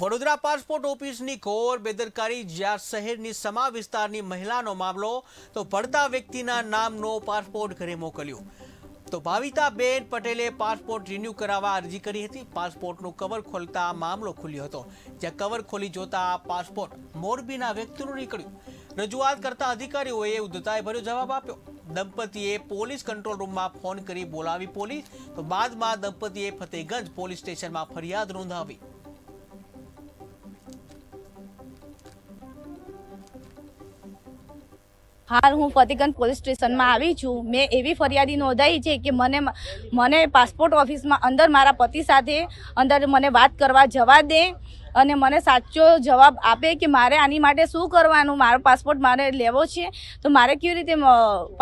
Vadodara passport ઓફિસની ઘોર બેદરકારી, જ્યાં શહેરની સમા વિસ્તારની મહિલાનો મામલો, તો ભણતા વ્યક્તિના નામનો પાસપોર્ટ ઘરે મોકલ્યો. તો ભાવિતાબેન પટેલે પાસપોર્ટ રિન્યૂ કરાવવા અરજી કરી હતી. પાસપોર્ટનું કવર ખોલતા મામલો ખુલ્યો હતો. જ્યાં કવર ખોલી જોતા પાસપોર્ટ મોરબીના વ્યક્તિનું નીકળ્યું. રજૂઆત કરતા અધિકારીઓએ ઉદ્ધતાએ ભર્યો જવાબ આપ્યો. દંપતીએ પોલીસ કંટ્રોલ રૂમમાં ફોન કરી બોલાવી પોલીસ, તો બાદમાં દંપતીએ ફતેગંજ પોલીસ સ્ટેશનમાં ફરિયાદ નોંધાવી. હાલ હું ફતેગંજ પોલીસ સ્ટેશનમાં આવી છું. મેં એવી ફરિયાદી નોંધાઈ છે કે મને મને પાસપોર્ટ ઓફિસમાં અંદર મારા પતિ સાથે અંદર મને વાત કરવા જવા દે. અને મને સાચો જવાબ આપે કે મારે આની માટે શું કરવાનું? મારો પાસપોર્ટ મારે લેવો છે તો મારે કેવી રીતે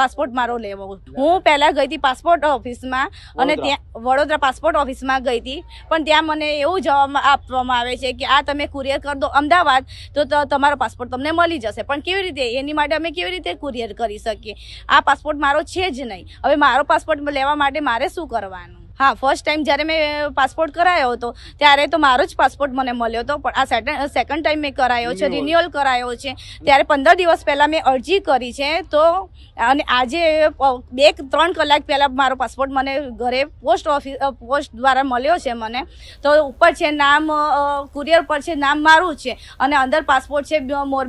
પાસપોર્ટ મારો લેવો? હું પહેલાં ગઈ હતી પાસપોર્ટ ઓફિસમાં અને ત્યાં વડોદરા પાસપોર્ટ ઓફિસમાં ગઈ હતી. પણ ત્યાં મને એવું જવાબ આપવામાં આવે છે કે આ તમે કુરિયર કરી દો અમદાવાદ તો તમારો પાસપોર્ટ તમને મળી જશે. પણ કેવી રીતે? એની માટે અમે કેવી રીતે કુરિયર કરી શકીએ? આ પાસપોર્ટ મારો છે જ નહીં. હવે મારો પાસપોર્ટ લેવા માટે મારે શું કરવાનું? હા ફર્સ્ટ ટાઈમ જ્યારે મેં પાસપોર્ટ કરાયો હતો ત્યારે તો મારો જ પાસપોર્ટ મને મળ્યો હતો. પણ આ સેકન્ડ સેકન્ડ ટાઈમ મેં કરાયો છે રિન્યુઅલ કરાયો છે. ત્યારે પંદર દિવસ પહેલાં મેં અરજી કરી છે. તો અને આજે બે ત્રણ કલાક પહેલાં મારો પાસપોર્ટ મને ઘરે પોસ્ટ ઓફિસ પોસ્ટ દ્વારા મળ્યો છે મને. તો ઉપર છે નામ કુરિયર પર છે નામ મારું છે. અને અંદર પાસપોર્ટ છે મોરબી